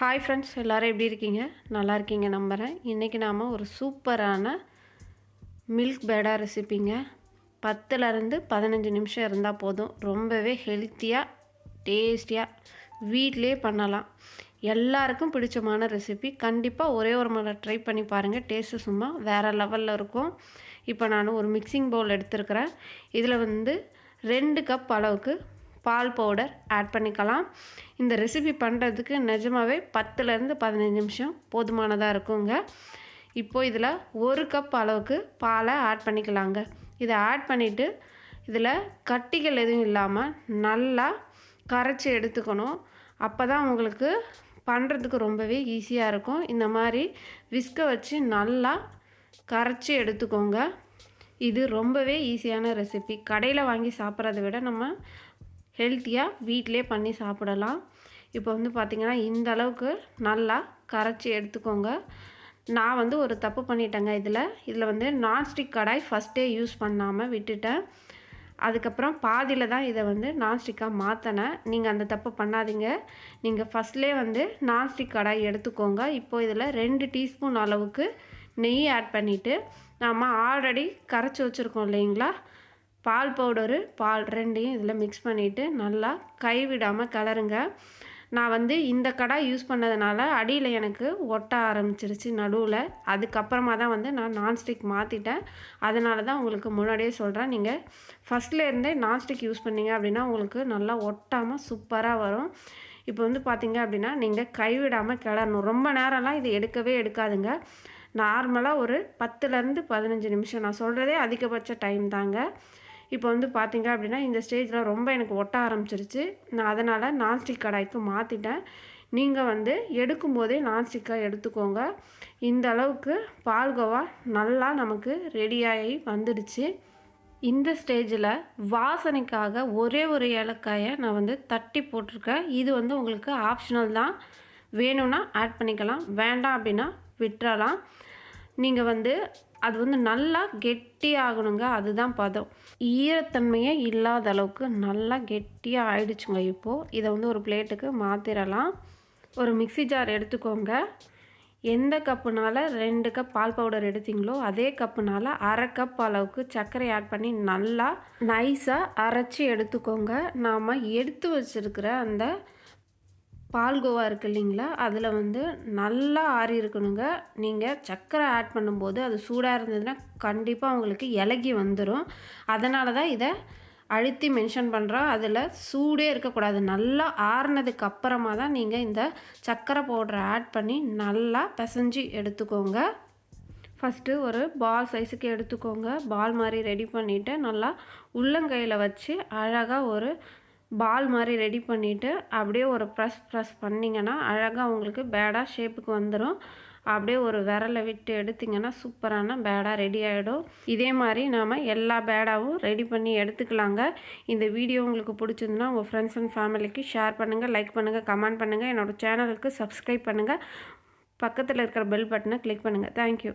Hi friends எல்லோரும் எப்படி இருக்கீங்க? நல்லா இருக்கீங்க நம்புகிறேன் இன்றைக்கி நாம் ஒரு சூப்பரான மில்க் பேடா ரெசிப்பிங்க பத்துலேருந்து பதினஞ்சு நிமிஷம் இருந்தால் போதும். ரொம்பவே ஹெல்த்தியாக டேஸ்டியாக வீட்டிலே பண்ணலாம். எல்லாருக்கும் பிடிச்சமான ரெசிபி கண்டிப்பாக ஒரே ஒரு முறை ட்ரை பண்ணி பாருங்கள் டேஸ்ட்டு சும்மா வேறு லெவலில் இருக்கும். இப்போ நான் ஒரு மிக்சிங் பவுல் எடுத்துருக்கிறேன். இதில் வந்து ரெண்டு கப் அளவுக்கு பால் பவுடர் ஆட் பண்ணிக்கலாம். இந்த ரெசிபி பண்ணுறதுக்கு நிஜமாகவே பத்துலேருந்து பதினஞ்சு நிமிஷம் போதுமானதாக இருக்குங்க. இப்போது இதில் ஒரு கப் அளவுக்கு பாலை ஆட் பண்ணிக்கலாங்க. இதை ஆட் பண்ணிவிட்டு இதில் கட்டிகள் எதுவும் இல்லாமல் நல்லா கரைச்சி எடுத்துக்கணும். அப்போ தான் உங்களுக்கு பண்ணுறதுக்கு ரொம்பவே ஈஸியாக இருக்கும். இந்த மாதிரி விஸ்கை வச்சு நல்லா கரைச்சி எடுத்துக்கோங்க. இது ரொம்பவே ஈஸியான ரெசிபி கடையில் வாங்கி சாப்பிட்றத விட நம்ம ஹெல்த்தியாக வீட்டிலே பண்ணி சாப்பிடலாம். இப்போ வந்து பார்த்திங்கன்னா இந்த அளவுக்கு நல்லா கரைச்சி எடுத்துக்கோங்க. நான் வந்து ஒரு தப்பு பண்ணிட்டேங்க இதில். இதில் வந்து நான்ஸ்டிக் கடாய் ஃபஸ்ட்டே யூஸ் பண்ணாமல் விட்டுட்டேன். அதுக்கப்புறம் பாதியில் தான் இதை வந்து நான்ஸ்டிக்காக மாற்றினேன் நீங்கள் அந்த தப்பு பண்ணாதீங்க. நீங்கள் ஃபஸ்ட்லேயே வந்து நான்ஸ்டிக் கடாய் எடுத்துக்கோங்க. இப்போது இதில் ரெண்டு டீஸ்பூன் அளவுக்கு நெய் ஆட் பண்ணிவிட்டு நாம் ஆல்ரெடி கரைச்சி வச்சுருக்கோம் இல்லைங்களா? பால் பவுடரு பால் ரெண்டையும் இதில் மிக்ஸ் பண்ணிவிட்டு நல்லா கைவிடாமல் கலருங்க. நான் வந்து இந்த கடாய் யூஸ் பண்ணதுனால அடியில் எனக்கு ஒட்ட ஆரம்பிச்சிருச்சு நடுவில். அதுக்கப்புறமா தான் வந்து நான் நான்ஸ்டிக் மாற்றிட்டேன் அதனால தான் உங்களுக்கு முன்னாடியே சொல்கிறேன் நீங்கள் ஃபஸ்ட்லேருந்தே நான்ஸ்டிக் யூஸ் பண்ணிங்க அப்படின்னா உங்களுக்கு நல்லா ஒட்டாமல் சூப்பராக வரும். இப்போ வந்து பார்த்திங்க அப்படின்னா நீங்கள் கைவிடாமல் கிளறணும். ரொம்ப நேரம்லாம் இது எடுக்கவே எடுக்காதுங்க. நார்மலாக ஒரு பத்துலேருந்து பதினஞ்சு நிமிஷம். நான் சொல்கிறதே அதிகபட்ச டைம் தாங்க. இப்போ வந்து பார்த்திங்க அப்படின்னா இந்த ஸ்டேஜில் ரொம்ப எனக்கு ஒட்ட ஆரம்பிச்சிருச்சு. நான் அதனால் நான்ஸ்டிக் கடாய்க்கு மாற்றிட்டேன் நீங்கள் வந்து எடுக்கும்போதே நான்ஸ்டிக்காக எடுத்துக்கோங்க. இந்த அளவுக்கு பால்கோவா நல்லா நமக்கு ரெடியாகி வந்துடுச்சு. இந்த ஸ்டேஜில் வாசனைக்காக ஒரே ஒரு ஏலக்காயை நான் வந்து தட்டி போட்டிருக்கேன். இது வந்து உங்களுக்கு ஆப்ஷனல் தான். வேணும்னா ஆட் பண்ணிக்கலாம். வேண்டாம் அப்படின்னா விட்டுறலாம். நீங்கள் வந்து அது வந்து நல்லா கெட்டியாகணுங்க. அதுதான் பதம். ஈரத்தன்மையே இல்லாத அளவுக்கு நல்லா கெட்டியாக ஆயிடுச்சுங்க இப்போது இதை வந்து ஒரு பிளேட்டுக்கு மாற்றிடலாம் ஒரு மிக்சி ஜார் எடுத்துக்கோங்க. எந்த கப்புனால் ரெண்டு கப் பால் பவுடர் எடுத்தீங்களோ அதே கப்புனால் அரை கப் அளவுக்கு சர்க்கரை ஆட் பண்ணி நல்லா நைஸாக அரைச்சி எடுத்துக்கோங்க. நாம் எடுத்து வச்சுருக்கிற அந்த பால்கோவா இருக்குது இல்லைங்களா? அதில் வந்து நல்லா ஆறி இருக்கணுங்க. நீங்கள் சர்க்கரை ஆட் பண்ணும்போது அது சூடாக இருந்ததுன்னா கண்டிப்பாக உங்களுக்கு இலகி வந்துடும் அதனால தான் இதை அழுத்தி மென்ஷன் பண்ணுறோம் அதில் சூடே இருக்கக்கூடாது. நல்லா ஆறுனதுக்கு அப்புறமா தான் நீங்கள் இந்த சர்க்கரை பவுடரை ஆட் பண்ணி நல்லா பிசைஞ்சு எடுத்துக்கோங்க. ஃபஸ்ட்டு ஒரு பால் சைஸுக்கு எடுத்துக்கோங்க. பால் மாதிரி ரெடி பண்ணிவிட்டு நல்லா உள்ளங்கையில் வச்சு அழகாக ஒரு பால் மாதிரி ரெடி பண்ணிவிட்டு அப்படியே ஒரு ப்ரெஸ் ப்ரெஸ் பண்ணிங்கன்னா அழகாக உங்களுக்கு பேடாக ஷேப்புக்கு வந்துடும் அப்படியே ஒரு விரலை விட்டு எடுத்திங்கன்னா சூப்பரான பேடாக ரெடி ஆகிடும் இதே மாதிரி நாம் எல்லா பேடாவும் ரெடி பண்ணி எடுத்துக்கலாங்க. இந்த வீடியோ உங்களுக்கு பிடிச்சிருந்துன்னா உங்கள் ஃப்ரெண்ட்ஸ் அண்ட் ஃபேமிலிக்கு ஷேர் பண்ணுங்கள் லைக் பண்ணுங்கள் கமெண்ட் பண்ணுங்கள் என்னோடய சேனலுக்கு சப்ஸ்கிரைப் பண்ணுங்கள் பக்கத்தில் இருக்கிற பெல் பட்டனை கிளிக் பண்ணுங்கள் தேங்க்யூ